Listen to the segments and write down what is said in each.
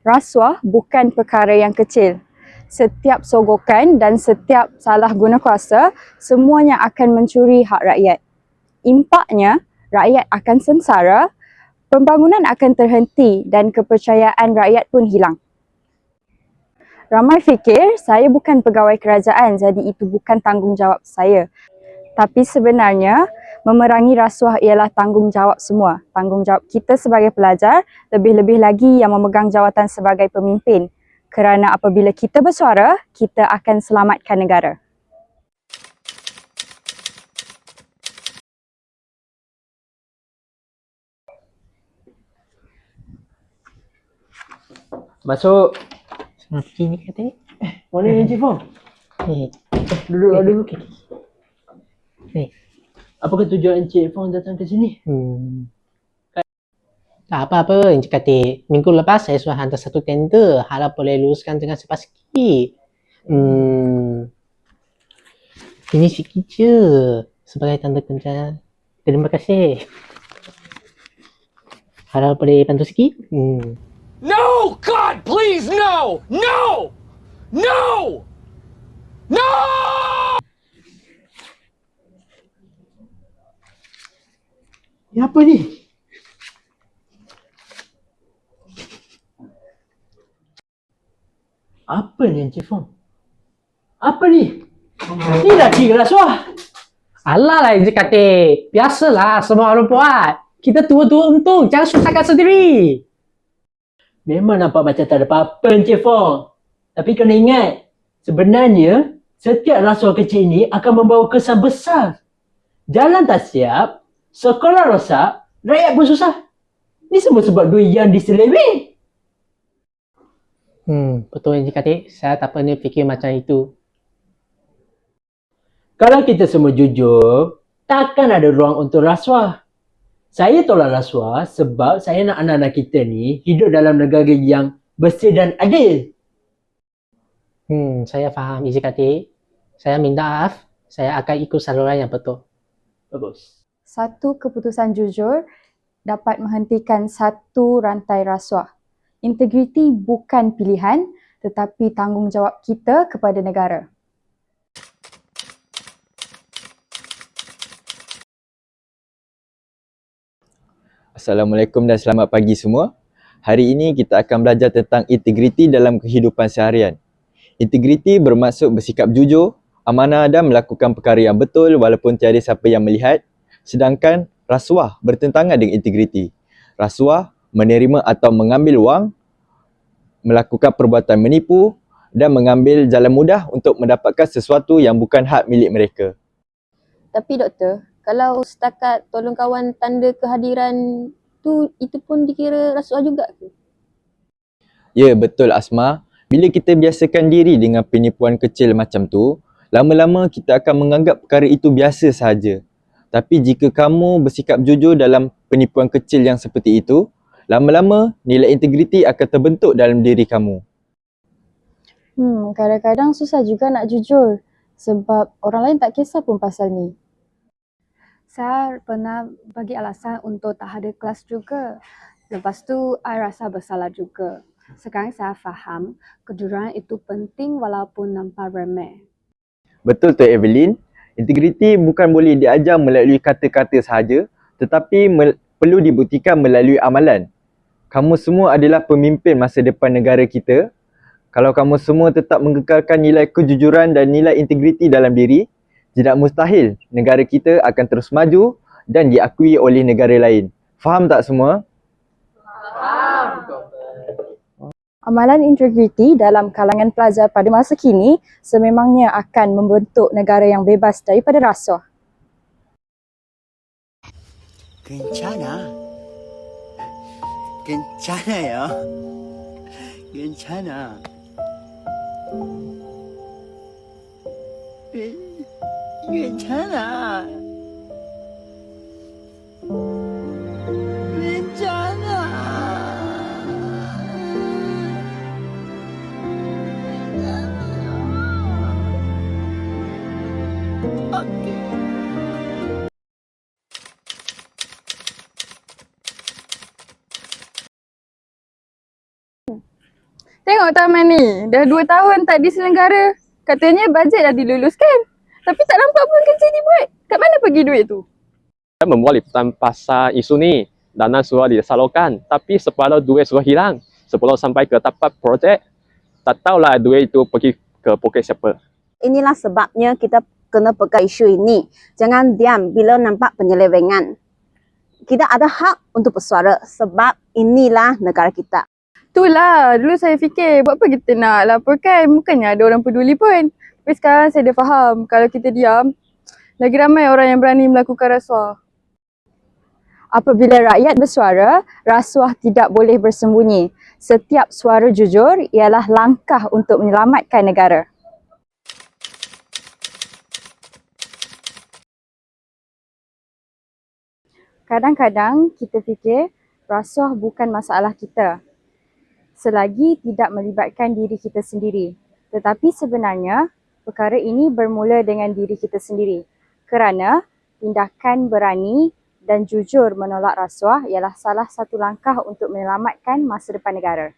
Rasuah bukan perkara yang kecil. Setiap sogokan dan setiap salah guna kuasa, semuanya akan mencuri hak rakyat. Impaknya, rakyat akan sengsara, pembangunan akan terhenti dan kepercayaan rakyat pun hilang. Ramai fikir saya bukan pegawai kerajaan jadi itu bukan tanggungjawab saya. Tapi sebenarnya memerangi rasuah ialah tanggungjawab semua. Tanggungjawab kita sebagai pelajar, lebih-lebih lagi yang memegang jawatan sebagai pemimpin. Kerana apabila kita bersuara, kita akan selamatkan negara. Masuk. Mati ni kata. Mana Encik Fong? Eh, Duduk lah dulu. eh. Apakah tujuan Encik Fong datang ke sini? Hmm. Tak apa-apa, Encik kata. Minggu lepas saya sudah hantar satu tender. Harap boleh luluskan dengan cepat sikit. Hmm. Ini sikit je. Sebagai tanda kerja. Terima kasih. Harap boleh bantu sikit. Hmm. No! God, please, no! No! No! No! Ni apa ni? Apa ni Encik Fong? Apa ni? Ni dah kira rasuah. Alah lah Encik kata. Biasalah semua orang buat. Kita tua-tua untung. Jangan susahkan sendiri. Memang nampak macam tak ada apa-apa Encik Fong. Tapi kena ingat, sebenarnya setiap rasuah kecil ini akan membawa kesan besar. Jalan tak siap, sekolah rosak, rakyat pun susah. Ni semua sebab duit yang diseleweng. Hmm, betul Encik kata. Saya tak pernah fikir macam itu. Kalau kita semua jujur, takkan ada ruang untuk rasuah. Saya tolak rasuah sebab saya nak anak-anak kita ni hidup dalam negara yang bersih dan adil. Hmm, saya faham Encik kata. Saya minta maaf. Saya akan ikut saluran yang betul. Bagus. Satu keputusan jujur dapat menghentikan satu rantai rasuah. Integriti bukan pilihan tetapi tanggungjawab kita kepada negara. Assalamualaikum dan selamat pagi semua. Hari ini kita akan belajar tentang integriti dalam kehidupan seharian. Integriti bermaksud bersikap jujur, amanah dan melakukan perkara yang betul walaupun tiada siapa yang melihat. Sedangkan rasuah bertentangan dengan integriti. Rasuah menerima atau mengambil wang, melakukan perbuatan menipu dan mengambil jalan mudah untuk mendapatkan sesuatu yang bukan hak milik mereka. Tapi doktor, kalau setakat tolong kawan tanda kehadiran tu itu pun dikira rasuah juga ke? Ya, betul Asma. Bila kita biasakan diri dengan penipuan kecil macam tu, lama-lama kita akan menganggap perkara itu biasa sahaja. Tapi jika kamu bersikap jujur dalam penipuan kecil yang seperti itu, lama-lama nilai integriti akan terbentuk dalam diri kamu. Hmm, kadang-kadang susah juga nak jujur sebab orang lain tak kisah pun pasal ni. Saya pernah bagi alasan untuk tak ada kelas juga. Lepas tu, saya rasa bersalah juga. Sekarang saya faham kejujuran itu penting walaupun nampak remeh. Betul tu Evelyn, integriti bukan boleh diajar melalui kata-kata sahaja, tetapi mel- perlu dibuktikan melalui amalan. Kamu semua adalah pemimpin masa depan negara kita. Kalau kamu semua tetap mengekalkan nilai kejujuran dan nilai integriti dalam diri, tidak mustahil negara kita akan terus maju dan diakui oleh negara lain. Faham tak semua? Amalan integriti dalam kalangan pelajar pada masa kini sememangnya akan membentuk negara yang bebas daripada rasuah. Kencana. Kencana ya. Kencana. Kencana. Kencana. Tengok taman ni. Dah 2 tahun tak diselenggara. Katanya bajet dah diluluskan. Tapi tak nampak pun kerja ni buat. Kat mana pergi duit tu? Saya membuat liputan pasal isu ni. Dana sudah disalurkan. Tapi sepala duit sudah hilang. Sebelum sampai ke tapak projek, tak tahulah duit itu pergi ke poket siapa. Inilah sebabnya kita kena pegang isu ini. Jangan diam bila nampak penyelewengan. Kita ada hak untuk bersuara sebab inilah negara kita. Itulah, dulu saya fikir buat apa kita nak laporkan. Bukannya ada orang peduli pun. Tapi sekarang saya dah faham kalau kita diam, lagi ramai orang yang berani melakukan rasuah. Apabila rakyat bersuara, rasuah tidak boleh bersembunyi. Setiap suara jujur ialah langkah untuk menyelamatkan negara. Kadang-kadang kita fikir rasuah bukan masalah kita selagi tidak melibatkan diri kita sendiri. Tetapi sebenarnya perkara ini bermula dengan diri kita sendiri. Kerana tindakan berani dan jujur menolak rasuah ialah salah satu langkah untuk menyelamatkan masa depan negara.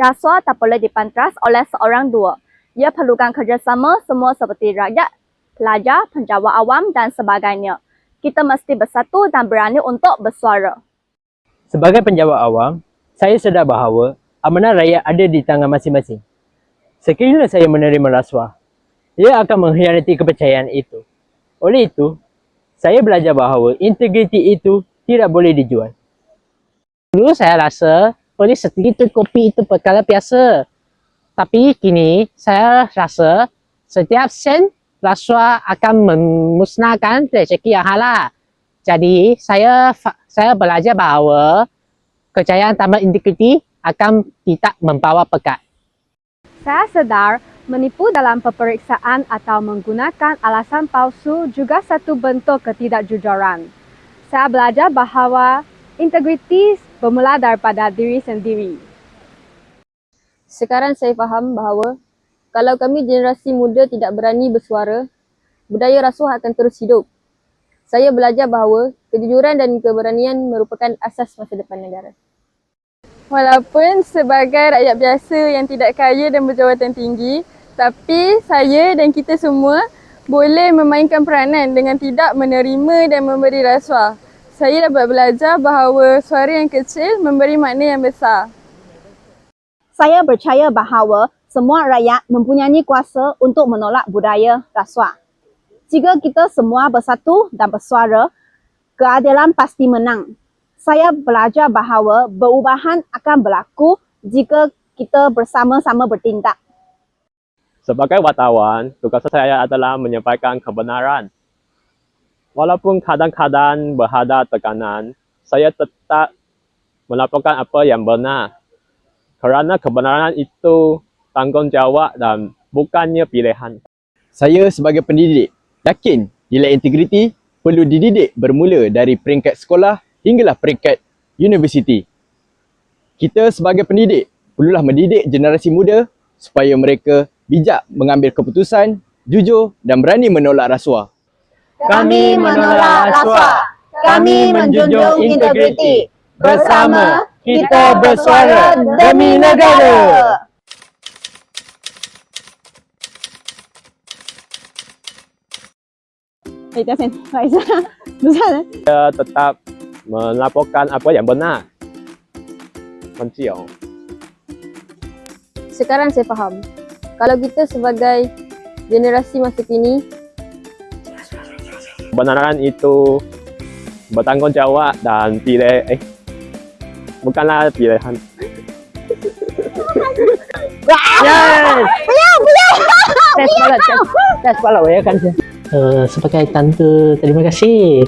Rasuah tak boleh dipantras oleh seorang dua. Ia perlukan kerjasama semua seperti rakyat, pelajar, penjawat awam dan sebagainya. Kita mesti bersatu dan berani untuk bersuara. Sebagai penjawat awam, saya sedar bahawa amanah rakyat ada di tangan masing-masing. Sekiranya saya menerima rasuah, ia akan mengkhianati kepercayaan itu. Oleh itu, saya belajar bahawa integriti itu tidak boleh dijual. Dulu saya rasa polis segitu kopi itu perkara biasa. Tapi kini saya rasa setiap sen rasuah akan memusnahkan rezeki yang halal. Jadi saya saya belajar bahawa kejayaan tanpa integriti akan tidak membawa berkat. Saya sedar menipu dalam peperiksaan atau menggunakan alasan palsu juga satu bentuk ketidakjujuran. Saya belajar bahawa integritas bermula daripada diri sendiri. Sekarang saya faham bahawa kalau kami generasi muda tidak berani bersuara, budaya rasuah akan terus hidup. Saya belajar bahawa kejujuran dan keberanian merupakan asas masa depan negara. Walaupun sebagai rakyat biasa yang tidak kaya dan berjawatan tinggi, tapi saya dan kita semua boleh memainkan peranan dengan tidak menerima dan memberi rasuah. Saya dapat belajar bahawa suara yang kecil memberi makna yang besar. Saya percaya bahawa semua rakyat mempunyai kuasa untuk menolak budaya rasuah. Jika kita semua bersatu dan bersuara, keadilan pasti menang. Saya belajar bahawa perubahan akan berlaku jika kita bersama-sama bertindak. Sebagai wartawan, tugas saya adalah menyampaikan kebenaran. Walaupun kadang-kadang berhadap tekanan, saya tetap melaporkan apa yang benar. Kerana kebenaran itu tanggungjawab dan bukannya pilihan. Saya sebagai pendidik yakin nilai integriti perlu dididik bermula dari peringkat sekolah hinggalah peringkat universiti. Kita sebagai pendidik perlulah mendidik generasi muda supaya mereka bijak mengambil keputusan, jujur dan berani menolak rasuah. Kami menolak rasuah. Kami menjunjung integriti. Bersama kita bersuara demi negara. Saya tetap melaporkan apa yang benar. Benci oh. Sekarang saya faham. Kalau kita sebagai generasi masa kini Kebenaran itu bertanggungjawab dan pilih eh bukanlah pilihan. Yes! Test balat, test, test balat ya kan saya. Uh, sebagai tanda terima kasih